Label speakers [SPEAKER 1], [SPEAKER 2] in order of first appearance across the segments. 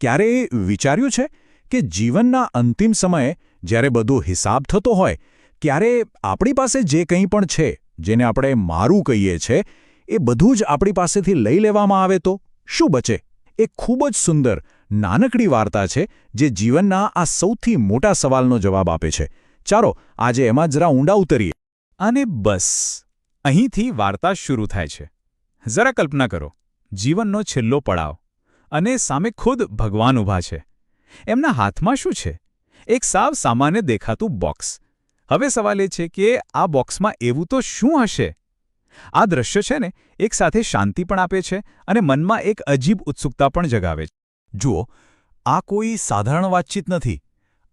[SPEAKER 1] ક્યારે વિચાર્યું છે કે જીવનના અંતિમ સમયે જ્યારે બધો હિસાબ થતો હોય, ત્યારે આપણી પાસે જે કંઈ પણ છે, જેને આપણે મારું કહીએ છે, એ બધું જ આપણી પાસેથી લઈ લેવામાં આવે તો શું બચે? એ ખૂબ જ સુંદર, નાનકડી વાર્તા છે, જે જીવનના આ સૌથી મોટા સવાલનો જવાબ આપે છે. ચાલો, આજે એમાં જરા ઊંડા ઉતરીએ.
[SPEAKER 2] અને બસ, અહીંથી વાર્તા શરૂ થાય છે. જરા કલ્પના કરો, જીવનનો છેલ્લો પડાવ. અને સામે ખુદ ભગવાન ઊભા છે. એમના હાથમાં શું છે? એક સાવ સામાન્ય દેખાતું બોક્સ. હવે સવાલ એ છે કે આ બોક્સમાં એવું તો શું હશે? આ દ્રશ્ય છે ને, એક સાથે શાંતિ પણ આપે છે અને મનમાં એક અજીબ ઉત્સુકતા પણ જગાવે છે.
[SPEAKER 1] જુઓ, આ કોઈ સાધારણ વાતચીત નથી.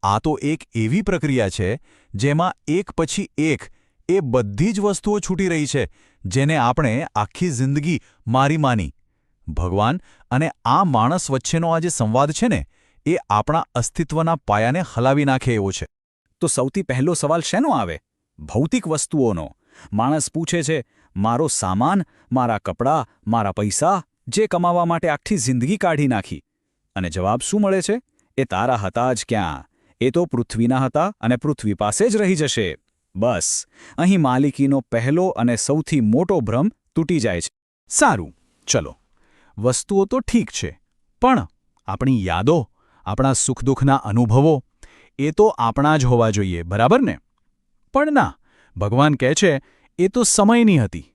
[SPEAKER 1] આ તો એક એવી પ્રક્રિયા છે જેમાં એક પછી એક એ બધી જ વસ્તુઓ છૂટી રહી છે જેને આપણે આખી જિંદગી મારી માની ભગવાન અને આ માણસ વચ્ચેનો આ જે સંવાદ છે ને, એ આપણા અસ્તિત્વના પાયાને હલાવી નાખે એવો છે.
[SPEAKER 3] તો સૌથી પહેલો સવાલ શેનો આવે? ભૌતિક વસ્તુઓનો. માણસ પૂછે છે, મારો સામાન, મારા કપડાં, મારા પૈસા, જે કમાવા માટે આખી જિંદગી કાઢી નાખી? અને જવાબ શું મળે છે? એ તારા હતા જ ક્યાં. એ તો પૃથ્વીના હતા અને પૃથ્વી પાસે જ રહી જશે. બસ. અહીં માલિકીનો પહેલો અને સૌથી મોટો ભ્રમ તૂટી જાય છે.
[SPEAKER 1] સારું. ચલો. વસ્તુઓ તો ઠીક છે, પણ આપણી યાદો, આપણા સુખદુઃખના અનુભવો, એ તો આપણા જ હોવા જોઈએ, બરાબર ને? પણ ના, ભગવાન કહે છે, એ તો સમયની હતી.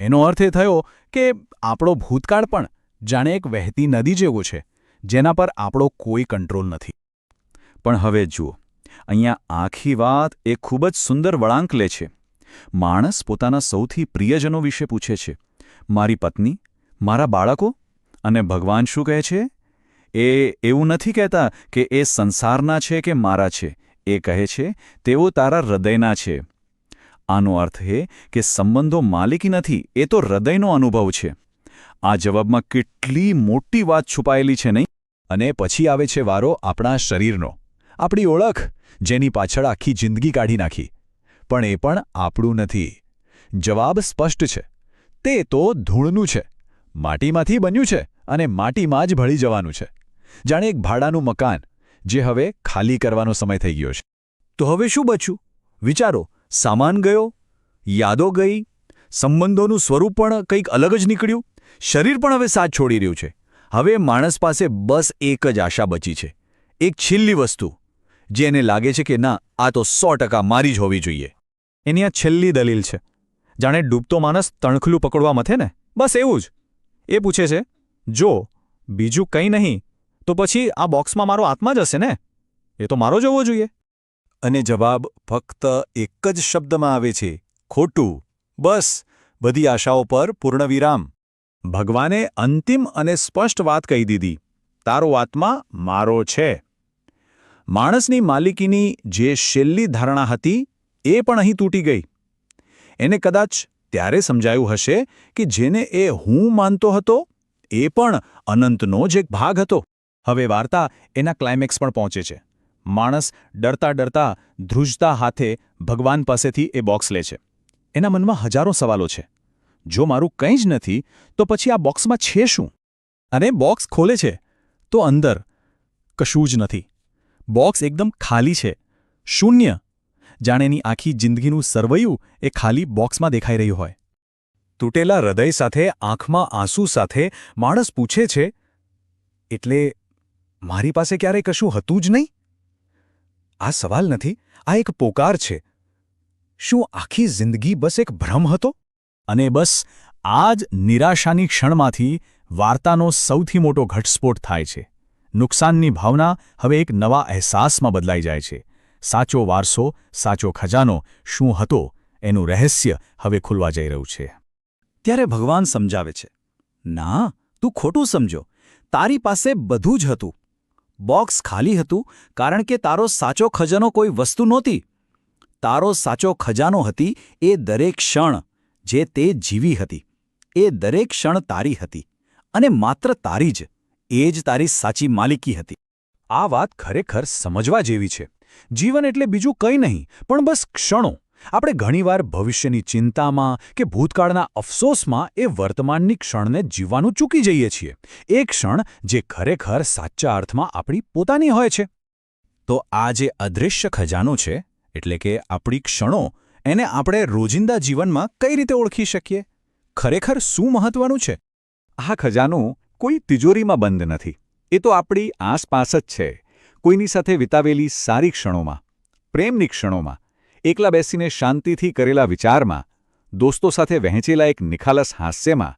[SPEAKER 1] એનો અર્થ એ થયો કે આપણો ભૂતકાળ પણ જાણે એક વહેતી નદી જેવો છે, જેના પર આપણો કોઈ કંટ્રોલ નથી.
[SPEAKER 3] પણ હવે જુઓ, અહીંયા આખી વાત એ ખૂબ જ સુંદર વળાંક લે છે. માણસ પોતાના સૌથી પ્રિયજનો વિશે પૂછે છે. મારી પત્ની મારા બાળકો? અને ભગવાન શું કહે છે? એ એવું નથી કહેતા કે એ સંસારના છે કે મારા છે. એ કહે છે, તેઓ તારા હૃદયના છે. આનો અર્થ એ કે સંબંધો માલિકી નથી, એ તો હૃદયનો અનુભવ છે. આ જવાબમાં કેટલી મોટી વાત છુપાયેલી છે નહીં?
[SPEAKER 1] અને પછી આવે છે વારો આપણા શરીરનો. આપણી ઓળખ, જેની પાછળ આખી જિંદગી કાઢી નાખી. પણ એ પણ આપણું નથી. જવાબ સ્પષ્ટ છે. તે તો ધૂળનું છે. માટીમાંથી બન્યું છે અને માટીમાં જ ભળી જવાનું છે. જાણે એક ભાડાનું મકાન, જે હવે ખાલી કરવાનો સમય થઈ ગયો છે.
[SPEAKER 3] તો હવે શું બચ્યું? વિચારો, સામાન ગયો, યાદો ગઈ, સંબંધોનું સ્વરૂપ પણ કંઈક અલગ જ નીકળ્યું, શરીર પણ હવે સાથ છોડી રહ્યું છે. હવે માણસ પાસે બસ એક જ આશા બચી છે. એક છેલ્લી વસ્તુ, જે એને લાગે છે કે ના, આ તો સો ટકા મારી જ હોવી જોઈએ.
[SPEAKER 2] એની આ છેલ્લી દલીલ છે. જાણે ડૂબતો માણસ તણખલું પકડવા મથે ને? બસ એવું જ. એ પૂછે છે, જો બીજું કંઈ નહીં, તો પછી આ બોક્સમાં મારો આત્મા જ હશે ને? એ તો મારો જ જોઈએ.
[SPEAKER 1] અને જવાબ ફક્ત એક જ શબ્દમાં આવે છે, ખોટું. બસ, બધી આશાઓ પર પૂર્ણવિરામ ભગવાને અંતિમ અને સ્પષ્ટ વાત કહી દીધી, તારો આત્મા મારો છે. માણસની માલિકીની જે છેલ્લી ધારણા હતી, એ પણ અહીં તૂટી ગઈ. એને કદાચ ત્યારે સમજાયું હશે કે જેને એ હું માનતો હતો, એ પણ અનંતનો જ એક ભાગ હતો.
[SPEAKER 2] હવે વાર્તા એના ક્લાઇમેક્સ પણ પહોંચે છે. માણસ ડરતા ડરતા ધ્રુજતા હાથે ભગવાન પાસેથી એ બોક્સ લે છે. એના મનમાં હજારો સવાલો છે. જો મારું કંઈ જ નથી, તો પછી આ બોક્સમાં છે શું? અને બોક્સ ખોલે છે, તો અંદર કશું જ નથી. બોક્સ એકદમ ખાલી છે. શૂન્ય. જાણે એની આખી જિંદગીનું સરવૈયું એ ખાલી બોક્સમાં દેખાઈ રહ્યું હોય.
[SPEAKER 1] તૂટેલા હૃદય સાથે, આંખમાં આંસુ સાથે માણસ પૂછે છે, એટલે મારી પાસે ક્યારેય કશું હતું જ નહીં? આ સવાલ નથી, આ એક પોકાર છે. શું આખી જિંદગી બસ એક ભ્રમ હતો?
[SPEAKER 2] અને બસ આ જ નિરાશાની ક્ષણમાંથી વાર્તાનો સૌથી મોટો ઘટસ્ફોટ થાય છે. નુકસાનની ભાવના હવે એક નવા અહેસાસમાં બદલાઈ જાય છે. સાચો વારસો, સાચો ખજાનો શું હતો એનું રહસ્ય હવે ખુલવા જઈ રહ્યું છે.
[SPEAKER 3] ત્યારે ભગવાન સમજાવે છે, ના, તું ખોટું સમજો. તારી પાસે બધું જ હતું. બોક્સ ખાલી હતું કારણ કે તારો સાચો ખજાનો કોઈ વસ્તુ નહોતી. તારો સાચો ખજાનો હતી એ દરેક ક્ષણ જે તે જીવી હતી. એ દરેક ક્ષણ તારી હતી અને માત્ર તારી જ, એ જ તારી સાચી માલિકી હતી.
[SPEAKER 1] આ વાત ખરેખર સમજવા જેવી છે. જીવન એટલે બીજું કંઈ નહીં, પણ બસ ક્ષણો.
[SPEAKER 2] આપણે ઘણીવાર ભવિષ્યની ચિંતામાં કે ભૂતકાળના અફસોસમાં એ વર્તમાનની ક્ષણને જીવવાનું ચૂકી જઈએ છીએ. એ ક્ષણ જે ખરેખર સાચા અર્થમાં આપણી પોતાની હોય છે. તો આ જે અદૃશ્ય ખજાનો છે, એટલે કે આપણી ક્ષણો, એને આપણે રોજિંદા જીવનમાં કઈ રીતે ઓળખી શકીએ? ખરેખર શું મહત્વનું છે?
[SPEAKER 1] આ ખજાનો કોઈ તિજોરીમાં બંધ નથી. એ તો આપણી આસપાસ જ છે. કોઈની સાથે વિતાવેલી સારી ક્ષણોમાં, પ્રેમની ક્ષણોમાં, એકલા બેસીને શાંતિથી કરેલા વિચારમાં, દોસ્તો સાથે વહેંચેલા એક નિખાલસ હાસ્યમાં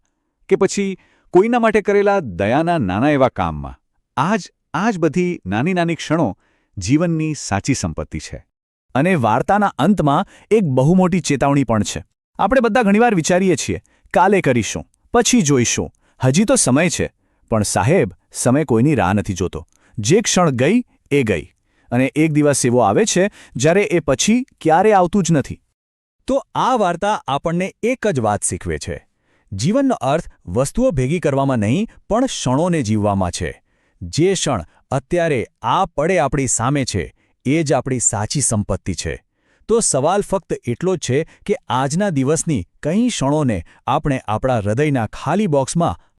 [SPEAKER 1] કે પછી કોઈના માટે કરેલા દયાના નાના એવા કામમાં. આજ આજ બધી નાની નાની ક્ષણો જીવનની સાચી સંપત્તિ છે.
[SPEAKER 2] અને વાર્તાના અંતમાં એક બહુ મોટી ચેતવણી પણ છે. આપણે બધા ઘણીવાર વિચારીએ છીએ, કાલે કરીશું, પછી જોઈશું. હજી તો સમય છે, પણ સાહેબ, સમય કોઈની રાહ નથી જોતો. જે ક્ષણ ગઈ એ ગઈ અને એક દિવસ એવો આવે છે જ્યારે એ પછી ક્યારે આવતું જ નથી. તો આ વાર્તા આપણને એક જ વાત શીખવે છે. જીવનનો અર્થ વસ્તુઓ ભેગી કરવામાં નહીં, પણ ક્ષણોને જીવવામાં છે. જે ક્ષણ અત્યારે આ પડે આપણી સામે છે, એ જ આપણી સાચી સંપત્તિ છે. તો સવાલ ફક્ત એટલો જ છે કે આજના દિવસની કઈ ક્ષણોને આપણે આપણા હૃદયના ખાલી બોક્સમાં